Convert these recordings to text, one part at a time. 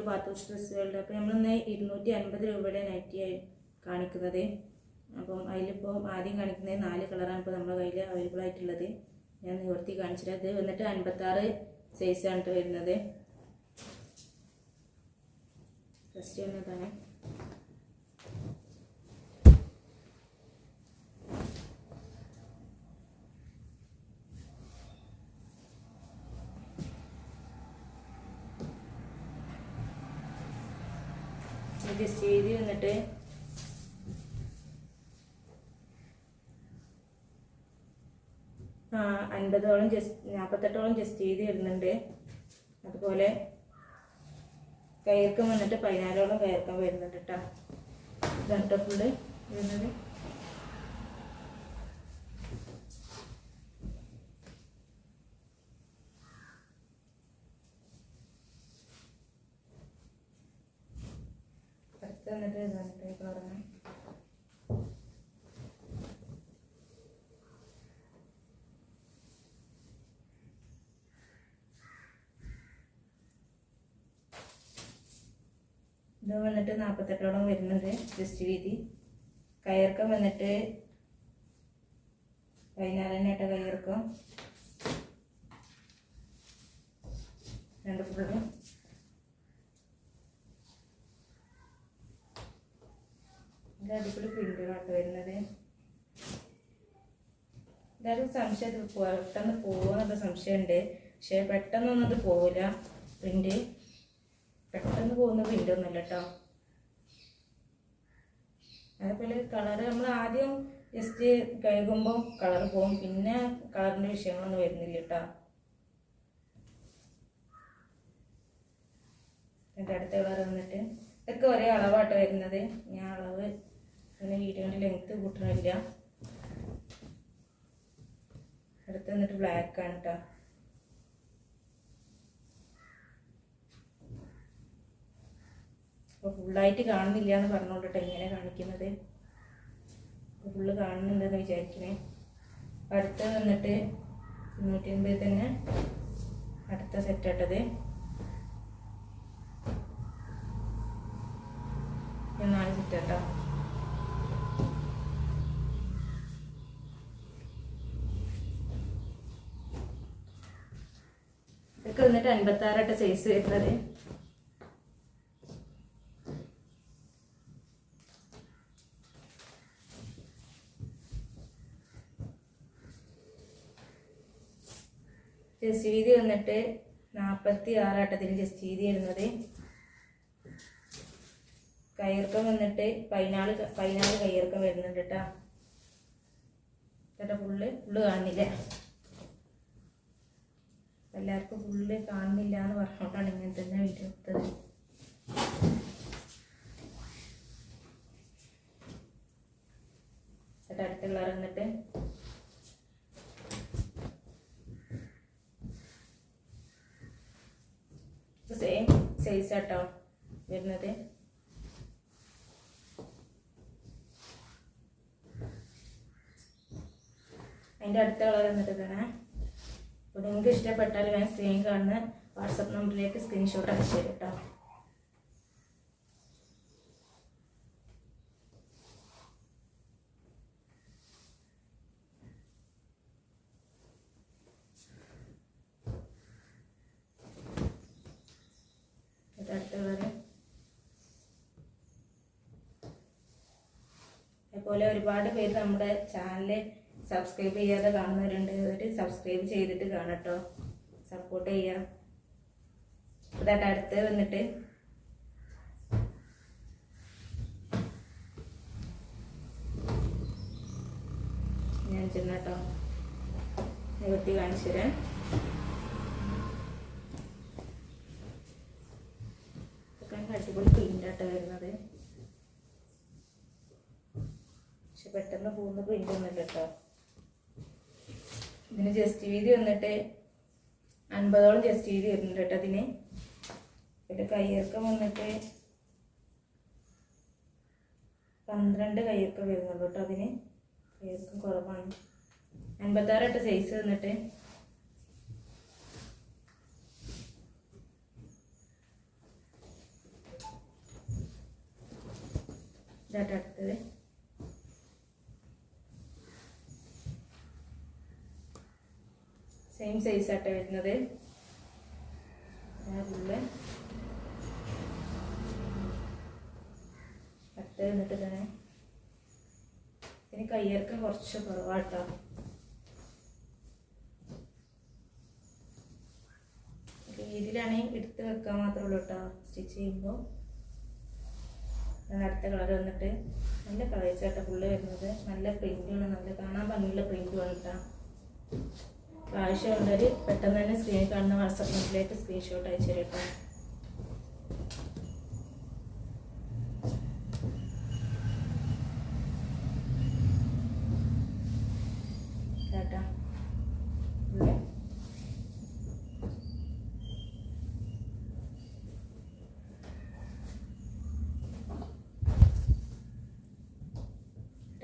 To pathos ഡ്രസ്സുകളുടെ അപ്പോൾ നമ്മളിന്ന് ഇരുന്നൂറ്റി അൻപത് രൂപയുടെ നൈറ്റിയായി കാണിക്കുന്നത്. അപ്പം അതിലിപ്പോൾ ആദ്യം കാണിക്കുന്നത് നാല് കളറാണ് ഇപ്പോൾ നമ്മുടെ കയ്യിൽ അവൈലബിൾ ആയിട്ടുള്ളത്. ഞാൻ നിവർത്തി കാണിച്ചിട്ട് അത് വന്നിട്ട് അൻപത്താറ് സൈസാണ് വരുന്നത്. ഫസ്റ്റ് വരുന്നതാണ് ഇത് ആ അൻപതോളം ജസ്റ്റ് നാൽപ്പത്തെട്ടോളം ജസ്റ്റ് ചെയ്ത് വരുന്നുണ്ട് അതുപോലെ കയർക്കം വന്നിട്ട് പതിനാലോളം കയർക്കം വരുന്നുണ്ട് കേട്ടോ ഇതാണ് ട്ടോ ഫുള്ള് വരുന്നത്. അടുത്ത് വന്നിട്ട് ഇതാണ് ട്ടോ ഈ ഇത് വന്നിട്ട് നാൽപ്പത്തെട്ടോളം വരുന്നുണ്ട് ജസ്റ്റ് വീതി. കയർക്കം വന്നിട്ട് പതിനാലിനായിട്ട് കയർക്കം. രണ്ട് ഫുള്ള് ഇത് അടിപൊളി പ്രിന്റുകളാണ് വരുന്നത്? എല്ലാവരും സംശയം പെട്ടെന്ന് പോകുമെന്നുള്ള സംശയമുണ്ട്. പക്ഷേ പെട്ടെന്നൊന്നും അത് പോവില്ല. പ്രിന്റ് പെട്ടെന്ന് പോകുന്ന പ്രിന്റ് ഒന്നുമില്ല കേട്ടോ. അതേപോലെ കളർ നമ്മൾ ആദ്യം ജസ്റ്റ് കഴുകുമ്പോൾ കളർ പോകും. പിന്നെ കളറിന്റെ വിഷയങ്ങളൊന്നും വരുന്നില്ല കേട്ടോ. എന്റെ അടുത്ത കളർ വന്നിട്ട് ഇതൊക്കെ ഒരേ അളവാട്ടോ വരുന്നത്. ഞാൻ അളവ് അങ്ങനെ വീഡിയോന്റെ ലെങ്ത്ത് കൂട്ടണില്ല. അടുത്ത് വന്നിട്ട് ബ്ലാക്ക് ആണ് കേട്ടോ അപ്പോൾ ഫുള്ളായിട്ട് കാണുന്നില്ല എന്ന് പറഞ്ഞുകൊണ്ടിട്ട് ഇങ്ങനെ കാണിക്കുന്നത്. ഫുള്ള് കാണുന്നുണ്ടെന്ന് വിചാരിക്കണേ. അടുത്ത് വന്നിട്ട് ഇരുന്നൂറ്റി അൻപത് തന്നെ അടുത്ത സെറ്റ് ഇട്ടത് ഇത് നാല് സെറ്റ് കേട്ടോ വന്നിട്ട് ആറായിട്ട് സൈസ് വരുന്നത് ജസ്റ്റ് വീതി വന്നിട്ട് നാൽപ്പത്തി ആറാട്ടത്തിന് ജസ്റ്റ് വീതി വരുന്നത്. കയർക്കം വന്നിട്ട് പതിനാല് പതിനാല് കയ്യിറക്കം വരുന്നുണ്ട് കേട്ടോ ചേട്ടാ ഫുള്ള് ഫുള്ള് കാണുന്നില്ല? എല്ലാവർക്കും ഫുള്ള് കാണുന്നില്ല എന്ന് പറഞ്ഞോണ്ടാണ് ഇങ്ങനെ തന്നെ വീഡിയോ എടുത്തത്. അടുത്തുള്ള വന്നിട്ട് സെയിം സൈസ് ആട്ടോ വരുന്നത്. അതിന്റെ അടുത്ത കളർ എന്നിട്ട് അപ്പോൾ നിങ്ങൾക്ക് ഇഷ്ടപ്പെട്ടാൽ ഞാൻ സ്ക്രീൻ കാണുന്ന വാട്സപ്പ് നമ്പറിലേക്ക് സ്ക്രീൻഷോട്ട് അയച്ചു തരും കേട്ടോ അതുപോലെ ഒരുപാട് പേര് നമ്മുടെ ചാനൽ സബ്സ്ക്രൈബ് ചെയ്യാതെ കാണുന്നവരുണ്ട് അവർ സബ്സ്ക്രൈബ് ചെയ്തിട്ട് കാണട്ടോ. സപ്പോർട്ട് ചെയ്യാം. ഇതായിട്ട് അടുത്ത് വന്നിട്ട്. ഞാൻ ചെന്നട്ടോ നിവർത്തി കാണിച്ചു തരാം. അടിപൊളി പെയിന്റാട്ടോ വരുന്നത്. പക്ഷെ പെട്ടെന്ന് പോകുന്ന പെയിന്റ് ഒന്നുമില്ല കേട്ടോ. ഇതിന് ജസ്റ്റ് വീതി വന്നിട്ട് അൻപതോളം ജസ്റ്റ് വീതി വരുന്നുണ്ട് കേട്ടോ അതിന്. ഇവിടെ കയ്യിറക്കം വന്നിട്ട് പന്ത്രണ്ട് കയ്യിറക്കം വരുന്നുള്ളൂ കേട്ടോ അതിന്. കയ്യിറക്കം കുറവാണ്. അൻപത്താറ് കേട്ടോ സൈസ് വന്നിട്ട്. ഇതാട്ടടുത്തത് സൈസ് ആട്ടെ വരുന്നത്. ഫുള്ള് അടുത്തത് എന്നിട്ട് തന്നെ ഇതിന് കയ്യിറക്കം കുറച്ച് കുറവാട്ടോ. രീതിയിലാണെങ്കിൽ എടുത്ത് വെക്കാൻ മാത്രമേ ഉള്ളൂ കേട്ടോ സ്റ്റിച്ച് ചെയ്യുമ്പോൾ. അടുത്ത കളർ വന്നിട്ട്. നല്ല കളേഴ്സ് കേട്ടോ ഫുള്ള് വരുന്നത്. നല്ല പ്രിന്റുമാണ് നല്ല കാണാൻ ഭംഗിയുള്ള പ്രിന്റുമാണ് കേട്ടോ ആവശ്യമുള്ളവർ പെട്ടെന്ന് തന്നെ സ്ക്രീനിൽ കാണുന്ന വാട്സപ്പ് നമ്പറിലേക്ക് സ്ക്രീൻഷോട്ട് അയച്ചു തരട്ടോ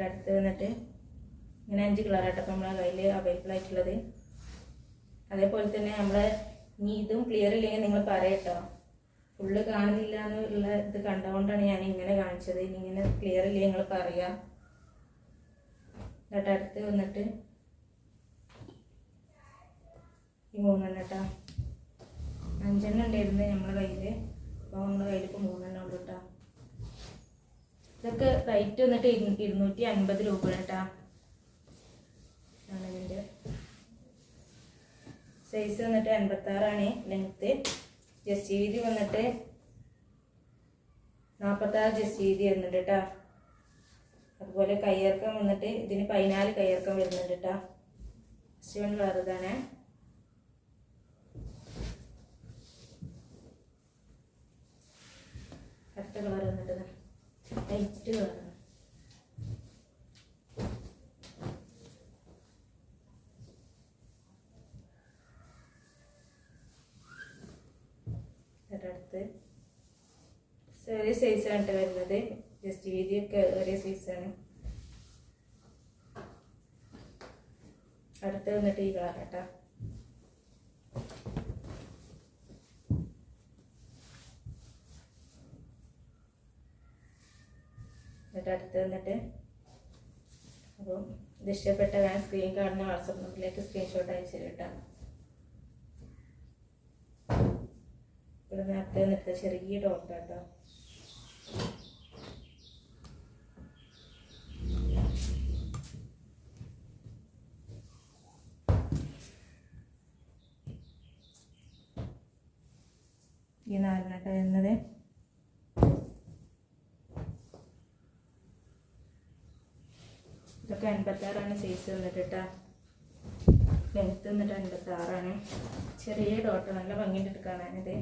അടുത്ത് വന്നിട്ട് ഇങ്ങനെ അഞ്ച് കളറാട്ടോ ഇപ്പം നമ്മളെ കയ്യിൽ അവൈലബിൾ ആയിട്ടുള്ളത്. അതേപോലെ തന്നെ നമ്മൾ ഇനി ഇതും ക്ലിയർ ഇല്ലെങ്കിൽ നിങ്ങൾ പറയട്ടോ ഫുള്ള് കാണുന്നില്ല എന്നുള്ള ഇത് കണ്ടുകൊണ്ടാണ് ഞാൻ ഇങ്ങനെ കാണിച്ചത്. ഇനി ഇങ്ങനെ ക്ലിയർ ഇല്ലെങ്കിൽ നിങ്ങൾ പറയാം. എന്നിട്ട് അടുത്ത് വന്നിട്ട് ഈ മൂന്നെണ്ണം കേട്ടോ അഞ്ചെണ്ണം ഉണ്ടായിരുന്നു നമ്മളെ കയ്യിൽ അപ്പോൾ നമ്മുടെ കയ്യിൽ ഇപ്പോൾ മൂന്നെണ്ണം ഉള്ളു കേട്ടോ ഇതൊക്കെ റേറ്റ് വന്നിട്ട് ഇരു- ഇരുന്നൂറ്റി അൻപത് രൂപ കേട്ടാ ആണ് സൈസ് വന്നിട്ട് അൻപത്താറാണ് ലെങ്ത്ത് ജസ്റ്റ് വീതി വന്നിട്ട് നാൽപ്പത്താറ് ജസ്റ്റ് വീതി വരുന്നുണ്ട് കേട്ടോ അതുപോലെ കയ്യിറക്കം വന്നിട്ട് ഇതിന് പതിനാല് കയ്യിറക്കം വരുന്നുണ്ട് കേട്ടോ ശിവൻ കളർ ഇതാണ് അടുത്ത കളർ വന്നിട്ട്. ലൈറ്റ് കളറാണ് അടുത്ത് ചെറിയ സൈസാണ് കേട്ടോ വരുന്നത്. ജസ്റ്റ് വീതിയൊക്കെ ഒരേ സൈസാണ് അടുത്ത് വന്നിട്ട് ഈ കളർ കേട്ടോ. എന്നിട്ട് അടുത്ത് വന്നിട്ട് അപ്പോൾ ഇത് ഇഷ്ടപ്പെട്ട ഞാൻ സ്ക്രീൻ കാണുന്ന വാട്സപ്പ് നമ്പറിലേക്ക് സ്ക്രീൻഷോട്ട് അയച്ചു കേട്ടോ. ഇവിടെ നേരത്തെ വന്നിട്ട് ചെറിയ ഡോട്ട് കേട്ടോ. ഈ നാലിനൊക്കെ വരുന്നത്. ഇതൊക്കെ എൺപത്താറാണ് സൈസ് വന്നിട്ട് കേട്ടോ ലെങ്ത്ത് വന്നിട്ട് അൻപത്താറാണ് ചെറിയ ഡോട്ട് നല്ല ഭംഗിയിട്ട് കാണാനിത്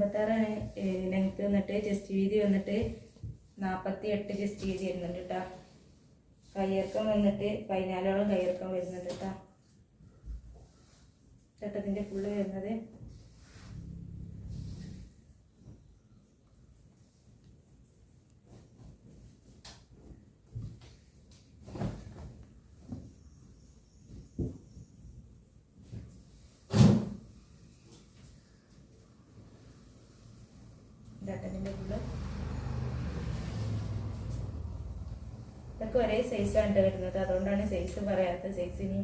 അൻപത്താറാണ് ലെങ്ത് വന്നിട്ട് ചെസ്റ്റ് വീതി വന്നിട്ട് നാൽപ്പത്തി എട്ട് ചെസ്റ്റ് വീതി വരുന്നുണ്ട് കേട്ടോ കയ്യിറക്കം വന്നിട്ട് പതിനാലോളം കയ്യിറക്കം വരുന്നുണ്ട് കേട്ടോ ചട്ടത്തിന്റെ ഫുള്ള് വരുന്നത് ചട്ടത്തിന്റെ കൂടെ. ഇതൊക്കെ ഒരേ സൈസാണ് വരുന്നത്. അതുകൊണ്ടാണ് സൈസ് പറയാത്തത്. സൈസ് ഇനി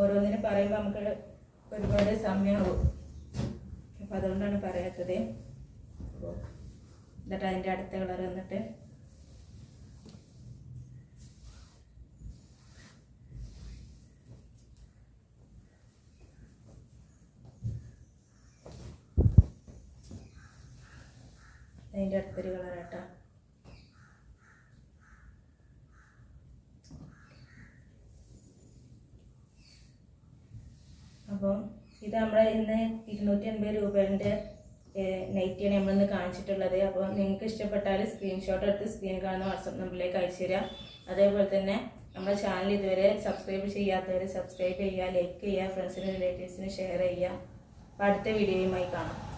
ഓരോന്നിനും പറയുമ്പോൾ നമുക്ക് ഒരുപാട് സമയമാവും അപ്പം അതുകൊണ്ടാണ് പറയാത്തത്. എന്നിട്ട് അതിന്റെ അടുത്ത കളർ വന്നിട്ട് അതിന്റെ അടുത്തൊരു കളർ കേട്ടോ അപ്പോൾ ഇത് നമ്മൾ ഇന്ന് ഇരുന്നൂറ്റി എൺപത് രൂപേന്റെ നൈറ്റിയാണ് നമ്മളിന്ന് കാണിച്ചിട്ടുള്ളത്. അപ്പോൾ നിങ്ങൾക്ക് ഇഷ്ടപ്പെട്ടാൽ സ്ക്രീൻഷോട്ട് എടുത്ത് സ്ക്രീൻ കാണുന്ന വാട്സപ്പ് നമ്പറിലേക്ക് അയച്ചു തരാം. അതേപോലെ തന്നെ നമ്മുടെ ചാനൽ ഇതുവരെ സബ്സ്ക്രൈബ് ചെയ്യാത്തവർ സബ്സ്ക്രൈബ് ചെയ്യുക ലൈക്ക് ചെയ്യുക ഫ്രണ്ട്സിനും റിലേറ്റീവ്സിനും ഷെയർ ചെയ്യുക. അപ്പോൾ അടുത്ത വീഡിയോയുമായി കാണാം.